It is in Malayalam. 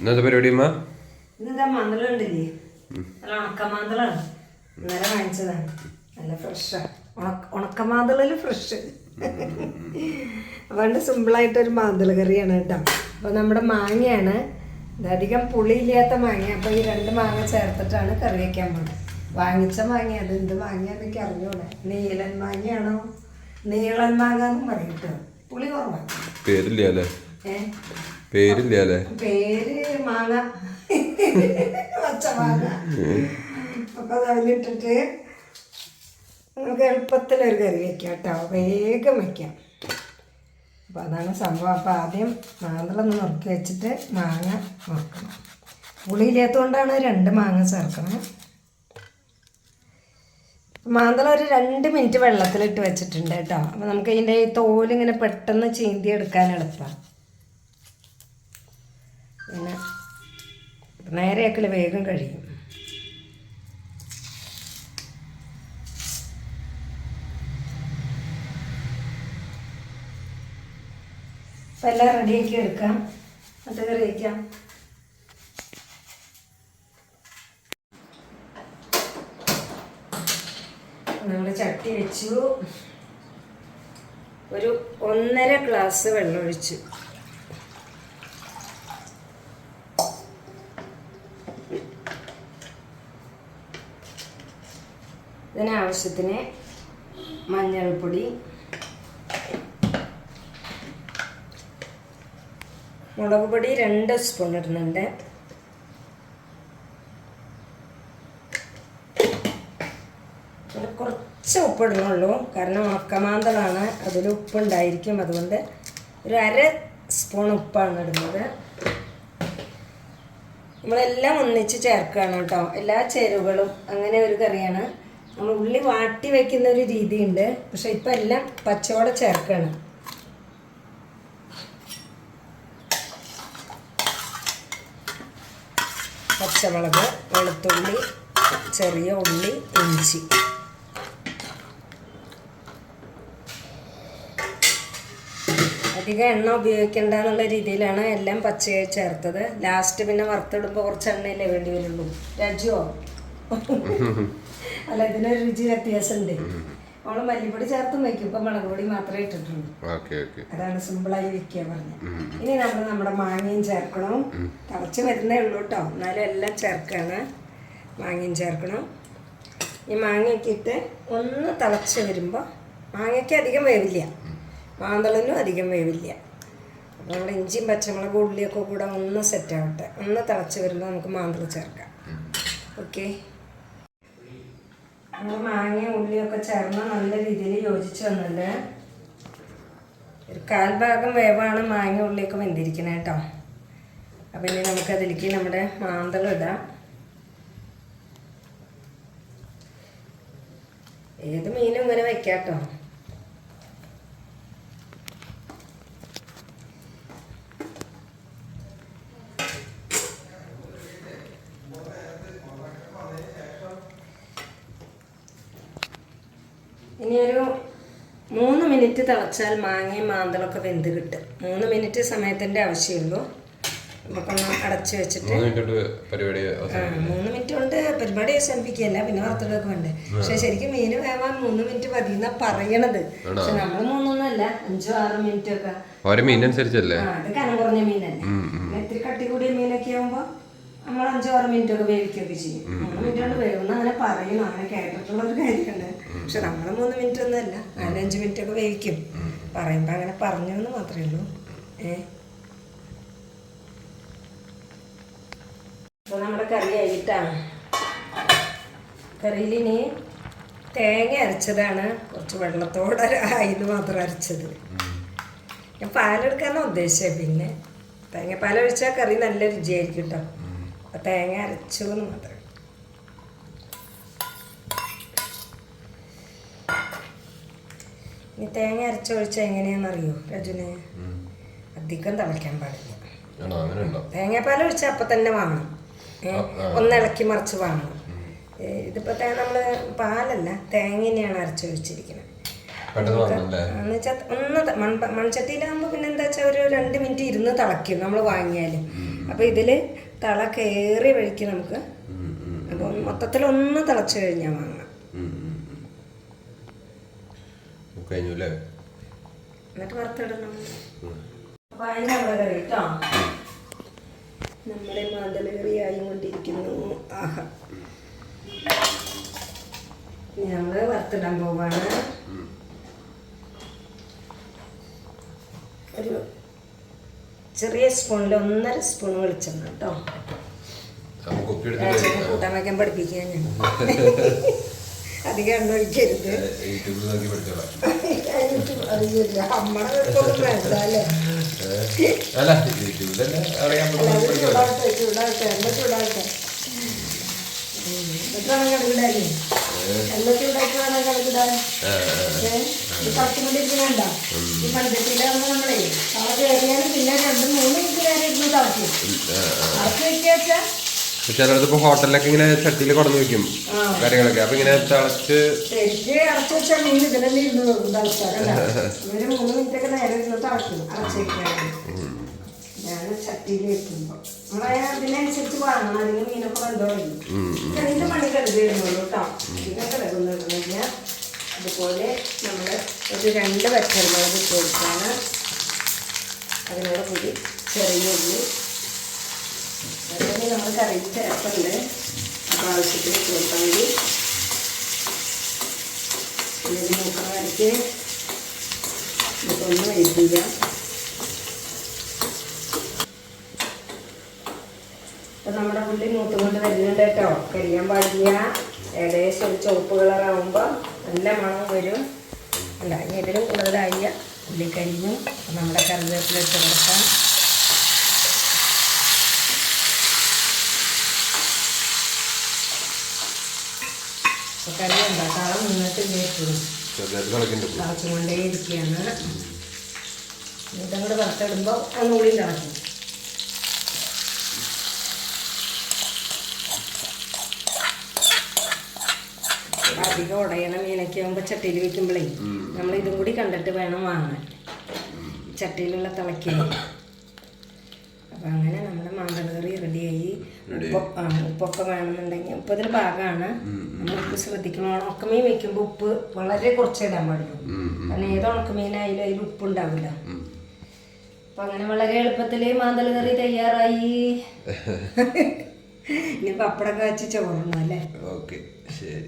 ഇന്നത്തെ പരിപാടി അമ്മ ഇന്നെന്താ ഉണ്ടല്ലേ? നല്ല ഉണക്കമാന്തളാണ് ഇന്നലെ വാങ്ങിച്ചതാണ്. നല്ല ഫ്രഷാണ് ഉണക്ക ഉണക്കമാന്തളിൽ ഫ്രഷ് അതുകൊണ്ട് സിമ്പിളായിട്ടൊരു മാന്തള കറിയാണ് കേട്ടോ. അപ്പോൾ നമ്മുടെ മാങ്ങയാണ്. അധികം പുളിയില്ലാത്ത മാങ്ങ അപ്പോൾ ഈ രണ്ട് മാങ്ങ ചേർത്തിട്ടാണ് കറി വയ്ക്കാൻ പോകുന്നത് വാങ്ങിച്ച മാങ്ങ അത് എന്ത് മാങ്ങയാന്നൊക്കെ അറിഞ്ഞൂടെ. നീലൻ മാങ്ങയാണോ? നീളൻ മാങ്ങ എന്നും പറയും കേട്ടോ. പുളി കുറവാണ് പേരില്ല ഏഹ് പേരില്ല അല്ലേ പേര് മാങ്ങ. അതിലിട്ടിട്ട് നമുക്ക് എളുപ്പത്തിലൊരു കറി വെക്കാം കേട്ടോ. വേഗം വെക്കാം. അപ്പോൾ അതാണ് സംഭവം. അപ്പോൾ ആദ്യം മാന്തളൊന്ന് നുറുക്കി വെച്ചിട്ട് മാങ്ങ നുറുക്കണം. പുളിയില്ലാത്തതുകൊണ്ടാണ് രണ്ട് മാങ്ങ ചേർക്കണം. മാന്തള ഒരു രണ്ട് മിനിറ്റ് വെള്ളത്തിലിട്ട് വെച്ചിട്ടുണ്ട് കേട്ടോ. അപ്പോൾ നമുക്ക് ഇതിന്റെ തോലിങ്ങനെ പെട്ടെന്ന് ചീന്തി എടുക്കാൻ എളുപ്പമാണ് നേരെയാക്കൽ വേഗം കഴിയും. അപ്പം എല്ലാം റെഡിയാക്കി എടുക്കാം. അത് കറി വയ്ക്കാം നമ്മൾ ചട്ടി വെച്ചു. ഒരു ഒന്നര ഗ്ലാസ് വെള്ളം ഇതിനാവശ്യത്തിന് മഞ്ഞൾപ്പൊടി മുളക് പൊടി രണ്ട് സ്പൂൺ ഇടുന്നുണ്ട്. കുറച്ച് ഉപ്പിടുന്നുള്ളൂ. കാരണം ഉണക്കമാന്തളാണ്. അതിൽ ഉപ്പുണ്ടായിരിക്കും. അതുകൊണ്ട് ഒരു അര സ്പൂൺ ഉപ്പാണ് ഇടുന്നത്. നമ്മളെല്ലാം ഒന്നിച്ച് ചേർക്കുകയാണ് കേട്ടോ. എല്ലാ ചേരുവകളും അങ്ങനെ ഒരു കറിയാണ്. നമ്മൾ ഉള്ളി വാട്ടി വെക്കുന്ന ഒരു രീതിയുണ്ട്. പക്ഷെ ഇപ്പം എല്ലാം പച്ചയോടെ ചേർക്കണം. പച്ചമുളക് വെളുത്തുള്ളി ചെറിയ ഉള്ളി ഇഞ്ചി. അധികം എണ്ണ ഉപയോഗിക്കേണ്ട എന്നുള്ള രീതിയിലാണ് എല്ലാം പച്ചയായി ചേർത്തത്. ലാസ്റ്റ് പിന്നെ വറുത്തിടുമ്പോൾ കുറച്ച് എണ്ണയല്ലേ വേണ്ടി വരുള്ളൂ. രജുവോ? അല്ല ഇതിനൊരു രുചി വ്യത്യാസമുണ്ട്. അവൾ മല്ലിപ്പൊടി ചേർത്തും വെക്കും ഇപ്പൊ മുളക് പൊടി മാത്രമേ ഇട്ടിട്ടുള്ളൂ. അതാണ് സിമ്പിളായി വെക്കുക പറഞ്ഞു ഇനി നമ്മൾ നമ്മുടെ മാങ്ങയും ചേർക്കണം. തിളച്ച് വരുന്നേ ഉള്ളൂ കേട്ടോ എന്നാലും എല്ലാം ചേർക്കാണ്. മാങ്ങയും ചേർക്കണം. ഈ മാങ്ങയൊക്കെ ഇട്ട് ഒന്ന് തിളച്ച് വരുമ്പോൾ മാങ്ങയ്ക്ക് അധികം വേവില്ല. മാന്തളിനും അധികം വേവില്ല. അപ്പോൾ നമ്മുടെ ഇഞ്ചിയും പച്ചമുളകും ഉള്ളിയൊക്കെ കൂടെ ഒന്ന് സെറ്റ് ആവട്ടെ. ഒന്ന് തിളച്ച് വരുമ്പോൾ നമുക്ക് മാന്തൾ ചേർക്കാം. ഓക്കെ നമ്മൾ മാങ്ങയും ഉള്ളിയൊക്കെ ചേർന്ന് നല്ല രീതിയിൽ യോജിച്ച് വന്നിട്ടുണ്ട്. ഒരു കാൽ ഭാഗം വേവാണ് മാങ്ങ ഉള്ളിയൊക്കെ വെന്തിരിക്കുന്നത് കേട്ടോ. അപ്പം ഇനി നമുക്കതിലേക്ക് നമ്മുടെ മാന്തളം ഇടാം. ഏത് മീനും ഇങ്ങനെ വെക്കാം കേട്ടോ? ഇനി ഒരു മൂന്ന് മിനിറ്റ് തിളച്ചാൽ മാങ്ങയും മാന്തളൊക്കെ വെന്ത് കിട്ടും. മൂന്ന് മിനിറ്റ് സമയത്തിന്റെ ആവശ്യമുള്ളൂ. നമുക്കൊന്ന് അടച്ചു വെച്ചിട്ട്. മൂന്ന് മിനിറ്റ് കൊണ്ട് പരിപാടി അവസാനിപ്പിക്കുകയല്ല പിന്നെ വറുത്തെടുക്കുക ഉണ്ട് പക്ഷെ ശരിക്കും മീൻ വേവാൻ മൂന്ന് മിനിറ്റ് മതി എന്നാ പറയണത് പക്ഷെ നമ്മൾ മൂന്നൊന്നല്ല അഞ്ചോ ആറോ മിനിറ്റ് ഒക്കെ ഓരോ മീനനുസരിച്ചല്ലേ? അത് കനം കുറഞ്ഞ മീനല്ലേ. ഇത്തിരി കട്ടി കൂടിയ മീനൊക്കെ ആവുമ്പോ നമ്മൾ അഞ്ചോ ആറോ മിനിറ്റ് ഒക്കെ വേവിക്കുകയൊക്കെ ചെയ്യും. മൂന്ന് മിനിറ്റ് കൊണ്ട് വേവുന്ന അങ്ങനെ പറയണം അങ്ങനെ കേട്ടിട്ടുള്ള ഒരു കാര്യമുണ്ട്. പക്ഷെ നമ്മൾ മൂന്ന് മിനിറ്റ് ഒന്നും അല്ല നാലഞ്ച് മിനിറ്റ് ഒക്കെ വേവിക്കും. പറയുമ്പോൾ അങ്ങനെ പറഞ്ഞു എന്ന് മാത്രമേ ഉള്ളൂ. ഏ? അപ്പോൾ നമ്മുടെ കറി ആയിട്ടാണ്. കറിയിൽ ഇനി തേങ്ങ അരച്ചതാണ്. കുറച്ച് വെള്ളത്തോടെ ആയിന്ന് മാത്രം അരച്ചത്. ഞാൻ പാലെടുക്കാനാണ് ഉദ്ദേശിച്ചത് പിന്നെ തേങ്ങ പാലൊഴിച്ചാൽ കറി നല്ല രുചിയായിരിക്കും കേട്ടോ അപ്പൊ തേങ്ങ അരച്ചു എന്ന് മാത്രം. ഇനി തേങ്ങ അരച്ചൊഴിച്ചാൽ എങ്ങനെയാണെന്നറിയോ രജുനെ? അധികം തളിക്കാൻ പാടില്ല. തേങ്ങാപ്പാൽ ഒഴിച്ചാൽ അപ്പം തന്നെ വാങ്ങണം. ഒന്നിളക്കി ഒന്ന് ഇളക്കി മറിച്ച് വാങ്ങണം. ഇതിപ്പോ തേ നമ്മൾ പാലല്ല തേങ്ങനെയാണ് അരച്ചൊഴിച്ചിരിക്കുന്നത് എന്ന് വെച്ചാൽ ഒന്ന് മൺചട്ടിയിലാകുമ്പോ മൺചട്ടിയിലാകുമ്പോൾ പിന്നെ എന്താ വെച്ചാൽ ഒരു രണ്ട് മിനിറ്റ് ഇരുന്ന് തിളയ്ക്കും നമ്മൾ വാങ്ങിയാൽ അപ്പൊ ഇതിൽ തള കയറി വഴിക്ക് നമുക്ക് അപ്പൊ മൊത്തത്തിൽ ഒന്ന് തിളച്ചു കഴിഞ്ഞാൽ വാങ്ങാം കഴിഞ്ഞു അല്ലേ? എന്നിട്ട് വറുത്തിടണം. അപ്പോൾ അതിന് നമ്മുടെ കറി കേട്ടോ നമ്മുടെ ആയിക്കൊണ്ടിരിക്കുന്നു. ആഹാ. വറുത്തിടാൻ പോവാണ്. ഒരു ചെറിയ സ്പൂണിൽ ഒന്നര സ്പൂൺ വെളിച്ചെണ്ണ കേട്ടോ. കൂട്ടാൻ വയ്ക്കാൻ പഠിപ്പിക്കാൻ ഞാൻ. അധികം എണ്ണ ഒഴിക്കരുത്. അല്ലേ യൂട്യൂബിലല്ലേ അറിയാൻ വേണം കടുകിടാൻ ഏ? ഈ മൺചട്ടിയിലാകുമ്പോൾ നമ്മളേ തവ കയറിയാലും പിന്നെ രണ്ട് മൂന്ന് മിനിറ്റ് നേരം ഇരുന്ന് തിളക്കും തിളച്ച് വെക്കാച്ചാ ഇപ്പൊ ഹോട്ടലിലൊക്കെ ഇങ്ങനെ ചട്ടിയിൽ കൊടന്നു വെക്കും. കാര്യങ്ങളൊക്കെ. അപ്പൊ ഇങ്ങനെ തിളച്ച് അതിനനുസരിച്ച് വാങ്ങണം. അല്ലെങ്കിൽ മീനൊക്കെ വെന്തോളി രണ്ട് മണി കരുതി വരുന്നുള്ളൂ കേട്ടോ പിന്നെ കിടക്കുന്നില്ല അതുപോലെ നമ്മൾ ഒരു രണ്ട് പച്ചമുളക് ഇട്ട് അതിനോട് കൂടി ചെറിയ ഉള്ളി നമ്മൾ കറി ചേർക്കണ്ടേ അപ്പോൾ ആവശ്യത്തിന് ചേർത്താൽ മതി പിന്നെ ഇത് മൂക്കണ കറിക്ക് നമുക്കൊന്ന് വെയിറ്റ് ചെയ്യാം. അപ്പൊ നമ്മുടെ ഉള്ളി മൂത്തും കൊണ്ട് വരുന്നുണ്ട് കേട്ടോ. കരിയാൻ പാടില്ല. ഏകദേശം ഒരു ചുവപ്പ് കളറാകുമ്പോൾ നല്ല മണം വരും. അല്ല ഇനി ഇതിലും കൂടുതലായ ഉള്ളി കരിഞ്ഞു. നമ്മുടെ കറിവേപ്പില ഇട്ട് കൊടുക്കാം. കറി ഉണ്ടാക്കാം നിന്നിട്ട് എപ്പോഴും തിളച്ചുകൊണ്ടേ ഇരിക്കുകയാണ്. കൂടെ വറുത്തിടുമ്പോൾ ഒന്നുകൂടി തിളക്കും. അധികം ഉടയണം മീനൊക്കെ ആകുമ്പോൾ ചട്ടിയിൽ വെക്കുമ്പോഴേ നമ്മൾ ഇതും കൂടി കണ്ടിട്ട് വേണം വാങ്ങാൻ. ചട്ടിയിലുള്ള തിളക്കി. അപ്പം അങ്ങനെ നമ്മുടെ മാമ്പഴ കറി റെഡിയായി. ഉപ്പൊക്കെ വേണമെന്നുണ്ടെങ്കിൽ ഉപ്പ് ഇതിൽ ഭാഗമാണ്. നമ്മൾ ഉപ്പ് ശ്രദ്ധിക്കണം. ഉണക്കമീൻ വെക്കുമ്പോൾ ഉപ്പ് വളരെ കുറച്ചേ ഇടാൻ പാടുള്ളൂ കാരണം ഏത് ഉണക്കമീനായാലും അതിൽ ഉപ്പ് ഉണ്ടാവില്ല അപ്പം അങ്ങനെ വളരെ എളുപ്പത്തിൽ മാന്തള കറി തയ്യാറായി. ഇനി പപ്പടം കാച്ചി ചോറണം അല്ലേ? ഓക്കെ ശരി.